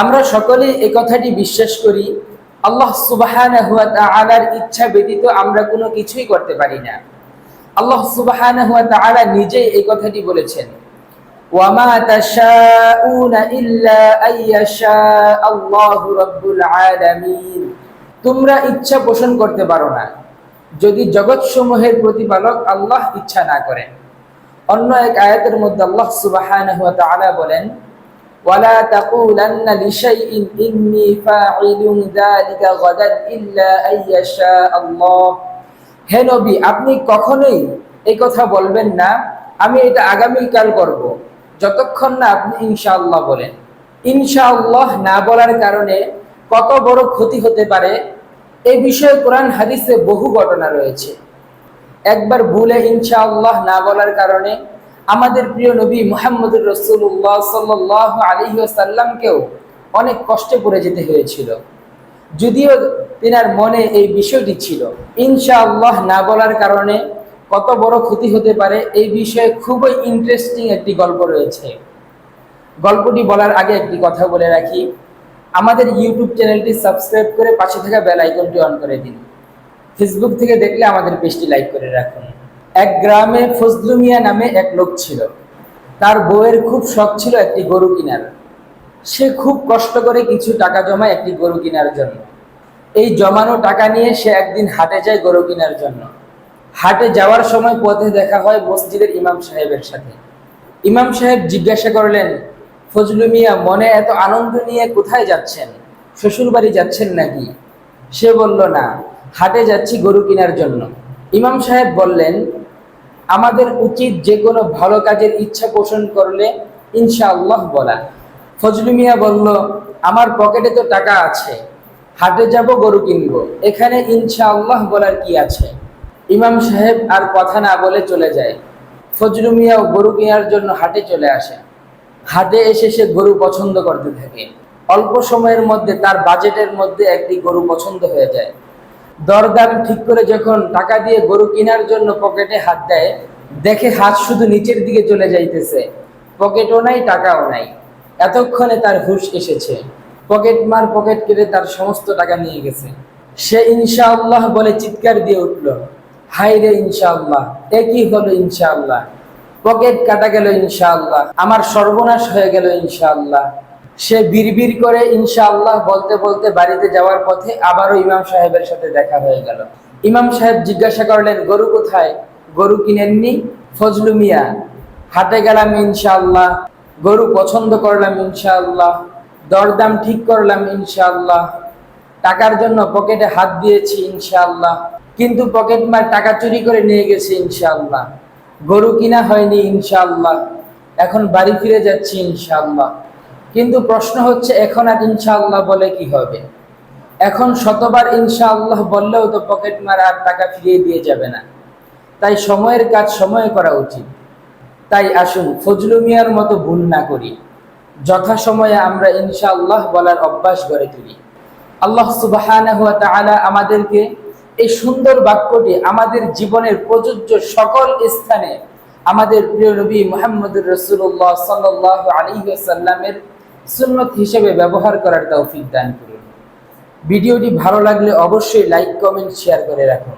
আমরা সকলেই এই কথাটি বিশ্বাস করি, আল্লাহ সুবাহানাহু ওয়া তাআলার ইচ্ছা ব্যতীত আমরা কোনো কিছুই করতে পারি না। আল্লাহ সুবাহানাহু ওয়া তাআলা নিজেই এই কথাটি বলেছেন তোমরা ইচ্ছা পোষণ করতে পারো না, যদি জগৎসমূহের প্রতিপালক আল্লাহ ইচ্ছা না করেন। অন্য এক আয়াতের মধ্যে আল্লাহ তাআলা বলেন ওয়ালা তাকুলান্না লিশাইইন ইন্নী ফাঈলুন যালিকা গাদান ইল্লা আইয়াশা আল্লাহ হে নবী, আপনি কখনোই এই কথা বলবেন না। আমি এটা আগামীকাল করব। যতক্ষণ না আপনি ইনশাআল্লাহ বলেন। ইনশাআল্লাহ না বলার কারণে কত বড় ক্ষতি হতে পারে। এই বিষয়ে কোরআন হাদিসে বহু ঘটনা রয়েছে। একবার ভুলে ইনশাআল্লাহ না বলার কারণে আমাদের প্রিয় নবী মুহাম্মদুর রসুল্লাহ সাল্লাহ আলী সাল্লামকেও অনেক কষ্টে পড়ে যেতে হয়েছিল। যদিও তিনার মনে এই বিষয়টি ছিল, ইনশাআল্লাহ না বলার কারণে কত বড় ক্ষতি হতে পারে এই বিষয়ে খুবই ইন্টারেস্টিং একটি গল্প রয়েছে। গল্পটি বলার আগে একটি কথা বলে রাখি, আমাদের ইউটিউব চ্যানেলটি সাবস্ক্রাইব করে পাশে থাকা বেল আইকনটি অন করে দিন। ফেসবুক থেকে দেখলে আমাদের পেজটি লাইক করে রাখুন। এক গ্রামে ফজলু মিয়া নামে এক লোক ছিল। তার বউয়ের খুব শখ ছিল একটি গরু কেনার। সে খুব কষ্ট করে কিছু টাকা জমায় একটি গরু কেনার জন্য। এই জমানো টাকা নিয়ে সে একদিন হাটে যায় গরু কেনার জন্য। হাটে যাওয়ার সময় পথে দেখা হয় মসজিদের ইমাম সাহেবের সাথে। ইমাম সাহেব জিজ্ঞাসা করলেন, ফজলু মিয়া, মনে এত আনন্দ নিয়ে কোথায় যাচ্ছেন? শ্বশুর বাড়ি যাচ্ছেন নাকি? সে বলল, না, হাটে যাচ্ছি গরু কেনার জন্য। ইমাম সাহেব বললেন আমাদের উচিত যে কোনো ভালো কাজের ইচ্ছা পোষণ করলে ইনশাআল্লাহ বলা। ফজলু মিয়া বলল, আমার পকেটে তো টাকা আছে, হাটে যাব, গরু কিনবো। এখানে ইনশাআল্লাহ বলার কি আছে? ইমাম সাহেব আর কথা না বলে চলে যায়। ফজলু মিয়া গরু কেনার জন্য হাটে চলে আসে। হাটে এসে সে গরু পছন্দ করতে থাকে। অল্প সময়ের মধ্যে তার বাজেটের মধ্যে একটি গরু পছন্দ হয়ে যায়। দরদাম ঠিক করে যখন টাকা দিয়ে গরু কেনার জন্য পকেটে হাত দেয়, দেখে হাত শুধু নিচের দিকে চলে যাইতেছে। পকেটও নাই, টাকাও নাই। এতক্ষণে তার হুশ এসেছে। পকেট মার পকেট কেটে তার সমস্ত টাকা নিয়ে গেছে। সে ইনশাআল্লাহ বলে চিৎকার দিয়ে উঠল হাই রে ইনশাআল্লাহ একই হলো ইনশাআল্লাহ? পকেট কাটা গেল ইনশাআল্লাহ, আমার সর্বনাশ হয়ে গেল ইনশাআল্লাহ। সে বিড়বিড় করে ইনশাআল্লাহ বলতে বলতে বাড়িতে যাওয়ার পথে আবারও ইমাম সাহেবের সাথে দেখা হয়ে গেল। ইমাম সাহেব জিজ্ঞাসা করলেন, গরু কোথায়? গরু কিনেননি? ফজলু মিয়া, হাটে গেলাম ইনশাআল্লাহ। গরু পছন্দ করলাম ইনশাআল্লাহ। দরদাম ঠিক করলাম ইনশাআল্লাহ। টাকার জন্য পকেটে হাত দিয়েছি ইনশাআল্লাহ। কিন্তু পকেট মার টাকা চুরি করে নিয়ে গেছে ইনশাআল্লাহ। গরু কিনা হয়নি ইনশাআল্লাহ। এখন বাড়ি ফিরে যাচ্ছি ইনশাআল্লাহ। কিন্তু প্রশ্ন হচ্ছে, এখন আর ইনশাআল্লাহ বলে কি হবে? এখন শতবার ইনশাআল্লাহ বললেও তো পকেট মার আর টাকা ফিরিয়ে দিয়ে যাবে না। তাই সময়ের কাজ সময়ে করা উচিত। তাই আসুন, ফজলু মিয়ার মতো ভুল না করি। যথাসময়ে আমরা ইনশাআল্লাহ বলার অভ্যাস গড়ে তুলি। আল্লাহ তাআলা আমাদেরকে এই সুন্দর বাক্যটি আমাদের জীবনের প্রযোজ্য সকল স্থানে আমাদের প্রিয় নবী মুহাম্মদুর রসুল্লাহ সাল্লাল্লাহু আলাইহি ওয়াসাল্লামের সুন্নত হিসেবে ব্যবহার করার তৌফিক দান করুন। ভিডিওটি ভালো লাগলে অবশ্যই লাইক কমেন্ট শেয়ার করে রাখুন।